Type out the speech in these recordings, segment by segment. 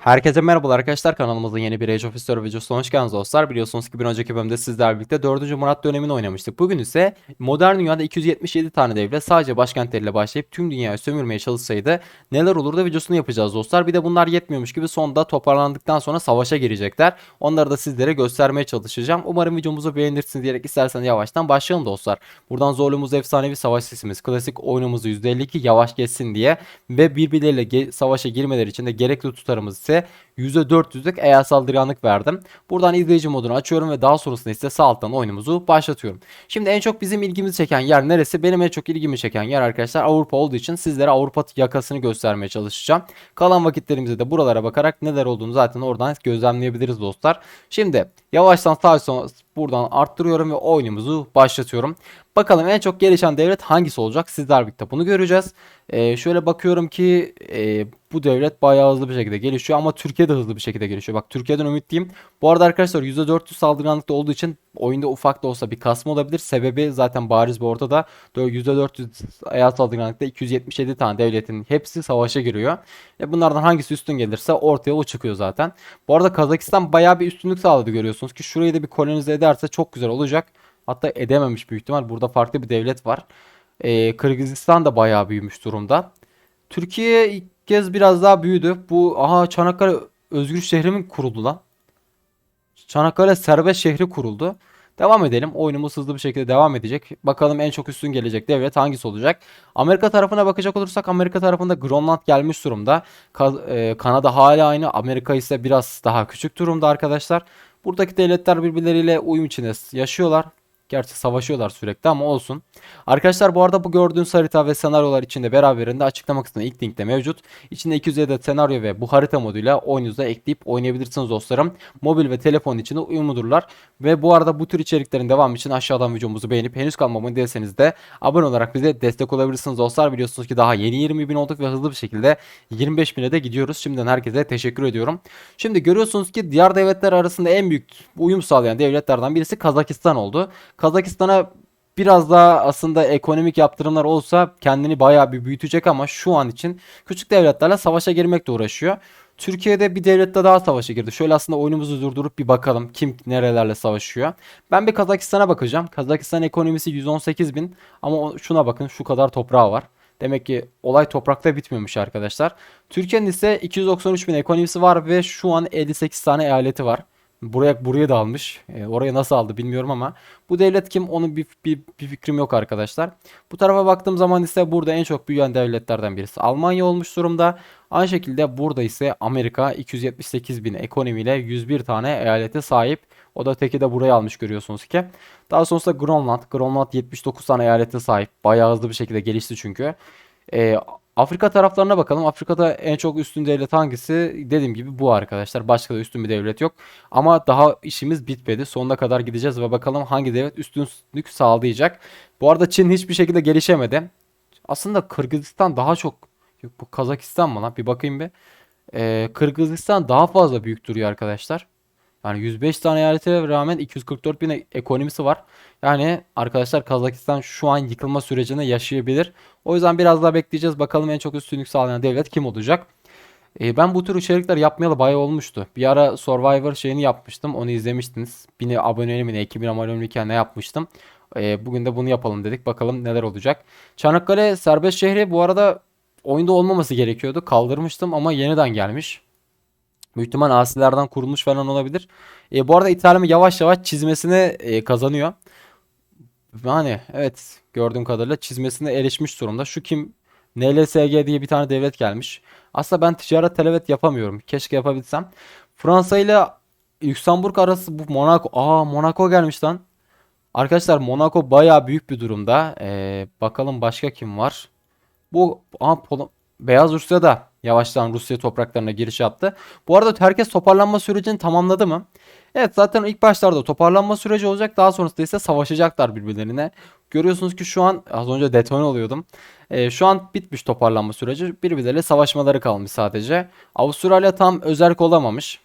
Herkese merhabalar arkadaşlar kanalımızın yeni bir Age of History videosuna hoş geldiniz dostlar. Biliyorsunuz ki bir önceki bölümde sizlerle birlikte 4. Murat dönemini oynamıştık. Bugün ise modern dünyada 277 tane devlet sadece başkentleriyle başlayıp tüm dünyayı sömürmeye çalışsaydı neler olurdu videosunu yapacağız dostlar. Bir de bunlar yetmiyormuş gibi sonunda toparlandıktan sonra savaşa girecekler. Onları da sizlere göstermeye çalışacağım. Umarım videomuzu beğenirsiniz diyerek isterseniz yavaştan başlayalım dostlar. Buradan zorluğumuz efsanevi savaş sesimiz. Klasik oyunumuzu %52 yavaş geçsin diye ve birbirleriyle ge- savaşa girmeleri için de gerekli tutarımız ise %400'lük eğer saldırganlık verdim. Buradan izleyici modunu açıyorum ve daha sonrasında ise sağ alttan oyunumuzu başlatıyorum. Şimdi en çok bizim ilgimizi çeken yer neresi? Benim en çok ilgimi çeken yer arkadaşlar Avrupa olduğu için sizlere Avrupa yakasını göstermeye çalışacağım. Kalan vakitlerimizde de buralara bakarak neler olduğunu zaten oradan gözlemleyebiliriz dostlar. Şimdi yavaştan sağ buradan arttırıyorum ve oyunumuzu başlatıyorum. Bakalım en çok gelişen devlet hangisi olacak? Sizler birlikte bunu göreceğiz. Ee, şöyle bakıyorum ki e, bu devlet bayağı hızlı bir şekilde gelişiyor ama Türkiye de hızlı bir şekilde gelişiyor. Bak Türkiye'den ümitliyim. Bu arada arkadaşlar %400 saldırganlıkta olduğu için oyunda ufak da olsa bir kasma olabilir. Sebebi zaten bariz bir ortada. %400 eyalet saldırganlıkta 277 tane devletin hepsi savaşa giriyor. E bunlardan hangisi üstün gelirse ortaya o çıkıyor zaten. Bu arada Kazakistan bayağı bir üstünlük sağladı görüyorsunuz ki şurayı da bir kolonize ederse çok güzel olacak. Hatta edememiş büyük ihtimal. Burada farklı bir devlet var. Ee, Kırgızistan da bayağı büyümüş durumda. Türkiye ilk kez biraz daha büyüdü. Bu aha Çanakkale Özgür Şehri mi kuruldu lan? Çanakkale Serbest Şehri kuruldu. Devam edelim. Oyunumuz hızlı bir şekilde devam edecek. Bakalım en çok üstün gelecek devlet hangisi olacak? Amerika tarafına bakacak olursak Amerika tarafında Grönland gelmiş durumda. E, Kanada hala aynı. Amerika ise biraz daha küçük durumda arkadaşlar. Buradaki devletler birbirleriyle uyum içinde yaşıyorlar. Gerçi savaşıyorlar sürekli ama olsun. Arkadaşlar bu arada bu gördüğünüz harita ve senaryolar içinde beraberinde açıklama kısmında ilk linkte mevcut. İçinde 250 adet senaryo ve bu harita moduyla oyununuza ekleyip oynayabilirsiniz dostlarım. Mobil ve telefon için de uyumludurlar. Ve bu arada bu tür içeriklerin devamı için aşağıdan videomuzu beğenip henüz kalmamı değilseniz de abone olarak bize destek olabilirsiniz dostlar. Biliyorsunuz ki daha yeni 20 bin olduk ve hızlı bir şekilde 25 bine de gidiyoruz. Şimdiden herkese teşekkür ediyorum. Şimdi görüyorsunuz ki diğer devletler arasında en büyük uyum sağlayan devletlerden birisi Kazakistan oldu. Kazakistan'a biraz daha aslında ekonomik yaptırımlar olsa kendini bayağı bir büyütecek ama şu an için küçük devletlerle savaşa girmekle uğraşıyor. Türkiye'de bir devlette daha savaşa girdi. Şöyle aslında oyunumuzu durdurup bir bakalım kim nerelerle savaşıyor. Ben bir Kazakistan'a bakacağım. Kazakistan ekonomisi 118 bin ama şuna bakın şu kadar toprağı var. Demek ki olay toprakta bitmiyormuş arkadaşlar. Türkiye'nin ise 293 bin ekonomisi var ve şu an 58 tane eyaleti var. Buraya buraya da almış. E, oraya nasıl aldı bilmiyorum ama bu devlet kim onun bir, bir, bir fikrim yok arkadaşlar. Bu tarafa baktığım zaman ise burada en çok büyüyen devletlerden birisi Almanya olmuş durumda. Aynı şekilde burada ise Amerika 278 bin ekonomiyle 101 tane eyalete sahip. O da teki de buraya almış görüyorsunuz ki. Daha sonrasında Grönland. Grönland 79 tane eyalete sahip. Bayağı hızlı bir şekilde gelişti çünkü. Ee, Afrika taraflarına bakalım. Afrika'da en çok üstün devlet hangisi? Dediğim gibi bu arkadaşlar. Başka da üstün bir devlet yok. Ama daha işimiz bitmedi. Sonuna kadar gideceğiz ve bakalım hangi devlet üstünlük sağlayacak. Bu arada Çin hiçbir şekilde gelişemedi. Aslında Kırgızistan daha çok... Yok, bu Kazakistan mı lan? Bir bakayım bir. Ee, Kırgızistan daha fazla büyük duruyor arkadaşlar. Yani 105 tane eyalete rağmen 244 bin e- ekonomisi var. Yani arkadaşlar Kazakistan şu an yıkılma sürecinde yaşayabilir. O yüzden biraz daha bekleyeceğiz. Bakalım en çok üstünlük sağlayan devlet kim olacak? Ee, ben bu tür içerikler yapmayalı bayağı olmuştu. Bir ara Survivor şeyini yapmıştım. Onu izlemiştiniz. 1000 aboneli mi ne 2000 aboneliyken ne yapmıştım. Ee, bugün de bunu yapalım dedik. Bakalım neler olacak. Çanakkale serbest şehri bu arada oyunda olmaması gerekiyordu. Kaldırmıştım ama yeniden gelmiş. Büyük ihtimal asilerden kurulmuş falan olabilir. E, bu arada İtalya yavaş yavaş çizmesine e, kazanıyor. Yani evet gördüğüm kadarıyla çizmesine erişmiş durumda. Şu kim? NLSG diye bir tane devlet gelmiş. Aslında ben ticaret televet yapamıyorum. Keşke yapabilsem. Fransa ile Lüksemburg arası bu Monaco. Aa Monaco gelmiş lan. Arkadaşlar Monaco bayağı büyük bir durumda. Ee, bakalım başka kim var? Bu aha, Pol- Beyaz Rusya da yavaştan Rusya topraklarına giriş yaptı. Bu arada herkes toparlanma sürecini tamamladı mı? Evet zaten ilk başlarda toparlanma süreci olacak. Daha sonrasında ise savaşacaklar birbirlerine. Görüyorsunuz ki şu an az önce detone oluyordum. Ee, şu an bitmiş toparlanma süreci. Birbirleriyle savaşmaları kalmış sadece. Avustralya tam özerk olamamış.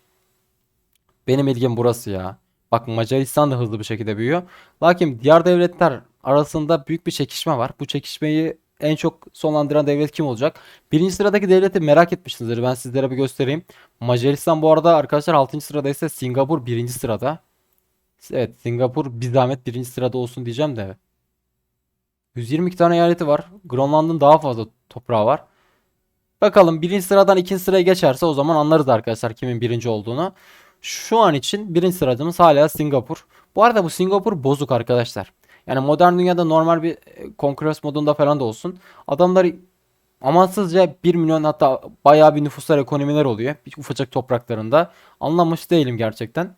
Benim ilgim burası ya. Bak Macaristan da hızlı bir şekilde büyüyor. Lakin diğer devletler arasında büyük bir çekişme var. Bu çekişmeyi en çok sonlandıran devlet kim olacak? Birinci sıradaki devleti merak etmişsinizdir. Ben sizlere bir göstereyim. Macaristan bu arada arkadaşlar 6. sırada ise Singapur birinci sırada. Evet Singapur bir zahmet birinci sırada olsun diyeceğim de. 122 tane eyaleti var. Grönland'ın daha fazla toprağı var. Bakalım birinci sıradan ikinci sıraya geçerse o zaman anlarız arkadaşlar kimin birinci olduğunu. Şu an için birinci sıradımız hala Singapur. Bu arada bu Singapur bozuk arkadaşlar. Yani modern dünyada normal bir e, Conquest modunda falan da olsun. Adamlar amansızca 1 milyon hatta bayağı bir nüfuslar ekonomiler oluyor. Bir ufacık topraklarında. Anlamış değilim gerçekten.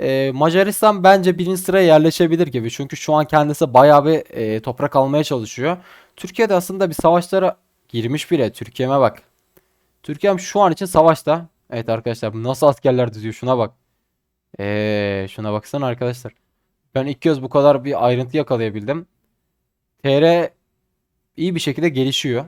Ee, Macaristan bence birinci sıraya yerleşebilir gibi. Çünkü şu an kendisi bayağı bir e, toprak almaya çalışıyor. Türkiye'de aslında bir savaşlara girmiş bile. Türkiye'me bak. Türkiye'm şu an için savaşta. Evet arkadaşlar nasıl askerler düzüyor şuna bak. Eee şuna baksana arkadaşlar. Ben ilk kez bu kadar bir ayrıntı yakalayabildim. TR iyi bir şekilde gelişiyor.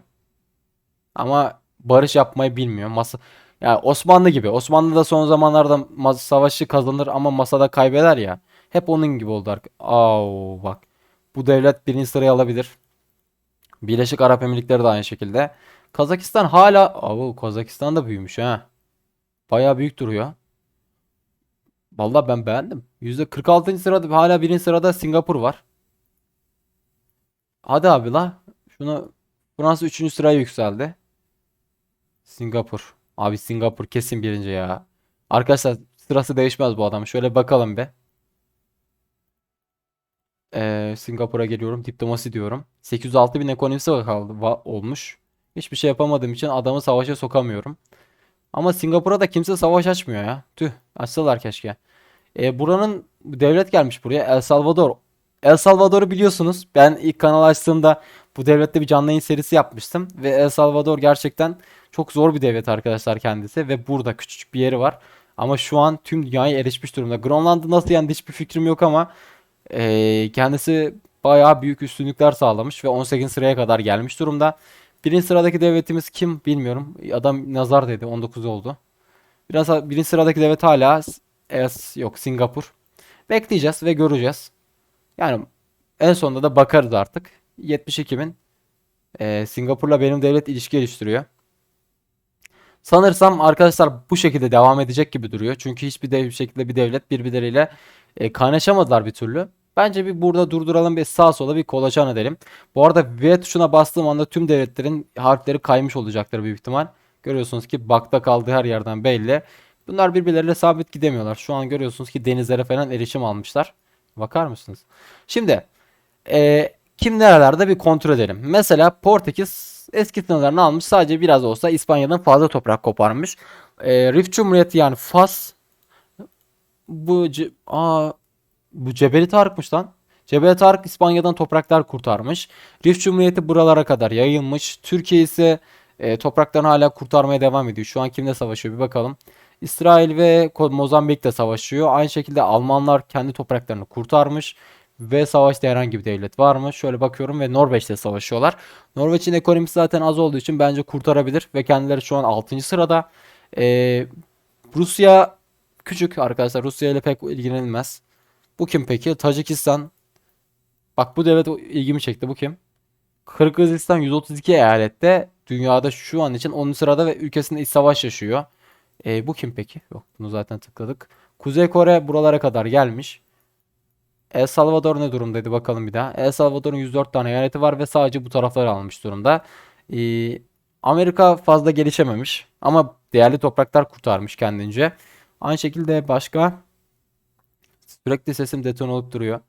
Ama barış yapmayı bilmiyor. Masa ya Osmanlı gibi. Osmanlı da son zamanlarda savaşı kazanır ama masada kaybeder ya. Hep onun gibi oldu. Au bak. Bu devlet birinci sırayı alabilir. Birleşik Arap Emirlikleri de aynı şekilde. Kazakistan hala... Aa, Kazakistan da büyümüş ha. Bayağı büyük duruyor. Vallahi ben beğendim. %46. sırada hala birinci sırada Singapur var. Hadi abi la. Şunu Fransa 3. sıraya yükseldi. Singapur. Abi Singapur kesin birinci ya. Arkadaşlar sırası değişmez bu adam. Şöyle bakalım be. Ee, Singapur'a geliyorum. Diplomasi diyorum. 806 bin ekonomisi kaldı, va- olmuş. Hiçbir şey yapamadığım için adamı savaşa sokamıyorum. Ama Singapur'a da kimse savaş açmıyor ya. Tüh, açsalar keşke. E, buranın devlet gelmiş buraya. El Salvador. El Salvador'u biliyorsunuz. Ben ilk kanal açtığımda bu devlette bir canlı yayın serisi yapmıştım. Ve El Salvador gerçekten çok zor bir devlet arkadaşlar kendisi. Ve burada küçücük bir yeri var. Ama şu an tüm dünyaya erişmiş durumda. Grönland'ı nasıl yendi hiçbir fikrim yok ama e, kendisi bayağı büyük üstünlükler sağlamış ve 18 sıraya kadar gelmiş durumda. Birinci sıradaki devletimiz kim bilmiyorum. Adam nazar dedi 19 oldu. Biraz birinci sıradaki devlet hala es, yok Singapur. Bekleyeceğiz ve göreceğiz. Yani en sonunda da bakarız artık. 72 bin. Ee, Singapur'la benim devlet ilişki geliştiriyor. Sanırsam arkadaşlar bu şekilde devam edecek gibi duruyor. Çünkü hiçbir dev şekilde bir devlet birbirleriyle e, kaynaşamadılar bir türlü. Bence bir burada durduralım bir sağa sola bir kolaçan edelim. Bu arada V tuşuna bastığım anda tüm devletlerin harfleri kaymış olacaktır büyük ihtimal. Görüyorsunuz ki bakta kaldığı her yerden belli. Bunlar birbirleriyle sabit gidemiyorlar. Şu an görüyorsunuz ki denizlere falan erişim almışlar. Bakar mısınız? Şimdi e, kim nerelerde bir kontrol edelim. Mesela Portekiz eski sınırlarını almış. Sadece biraz olsa İspanya'dan fazla toprak koparmış. E, Rif Cumhuriyeti yani Fas bu ce- aa, bu Cebeli Tarık'mış lan. Cebeli Tarık İspanya'dan topraklar kurtarmış. Rif Cumhuriyeti buralara kadar yayılmış. Türkiye ise e, topraklarını hala kurtarmaya devam ediyor. Şu an kimle savaşıyor bir bakalım. İsrail ve Ko- Mozambik de savaşıyor. Aynı şekilde Almanlar kendi topraklarını kurtarmış. Ve savaşta herhangi bir devlet var mı? Şöyle bakıyorum ve Norveç'te savaşıyorlar. Norveç'in ekonomisi zaten az olduğu için bence kurtarabilir. Ve kendileri şu an 6. sırada. Ee, Rusya küçük arkadaşlar. Rusya ile pek ilgilenilmez. Bu kim peki? Tacikistan. Bak bu devlet ilgimi çekti. Bu kim? Kırgızistan 132 eyalette dünyada şu an için 10. sırada ve ülkesinde iç savaş yaşıyor. E, bu kim peki? Yok bunu zaten tıkladık. Kuzey Kore buralara kadar gelmiş. El Salvador ne durumdaydı bakalım bir daha. El Salvador'un 104 tane eyaleti var ve sadece bu tarafları almış durumda. E, Amerika fazla gelişememiş ama değerli topraklar kurtarmış kendince. Aynı şekilde başka sürekli sesim deton olup duruyor.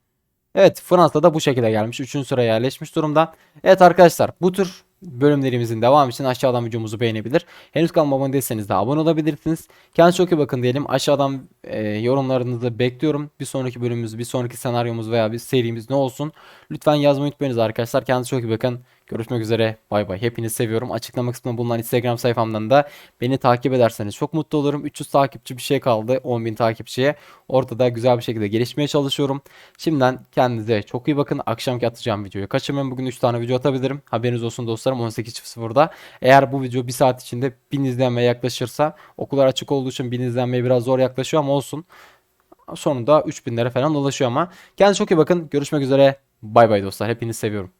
Evet Fransa da bu şekilde gelmiş. Üçüncü sıraya yerleşmiş durumda. Evet arkadaşlar bu tür bölümlerimizin devamı için aşağıdan videomuzu beğenebilir. Henüz kanalıma abone değilseniz de abone olabilirsiniz. Kendinize çok iyi bakın diyelim. Aşağıdan e, yorumlarınızı bekliyorum. Bir sonraki bölümümüz, bir sonraki senaryomuz veya bir serimiz ne olsun. Lütfen yazmayı unutmayınız arkadaşlar. Kendinize çok iyi bakın. Görüşmek üzere. Bay bay. Hepinizi seviyorum. Açıklama kısmında bulunan Instagram sayfamdan da beni takip ederseniz çok mutlu olurum. 300 takipçi bir şey kaldı. 10.000 takipçiye. Ortada güzel bir şekilde gelişmeye çalışıyorum. Şimdiden kendinize çok iyi bakın. Akşamki atacağım videoyu kaçırmayın. Bugün 3 tane video atabilirim. Haberiniz olsun dostlarım 18.00'da. Eğer bu video 1 saat içinde 1000 izlenmeye yaklaşırsa okullar açık olduğu için 1000 izlenmeye biraz zor yaklaşıyor ama olsun. Sonunda 3000'lere falan ulaşıyor ama. Kendinize çok iyi bakın. Görüşmek üzere. Bay bay dostlar. Hepinizi seviyorum.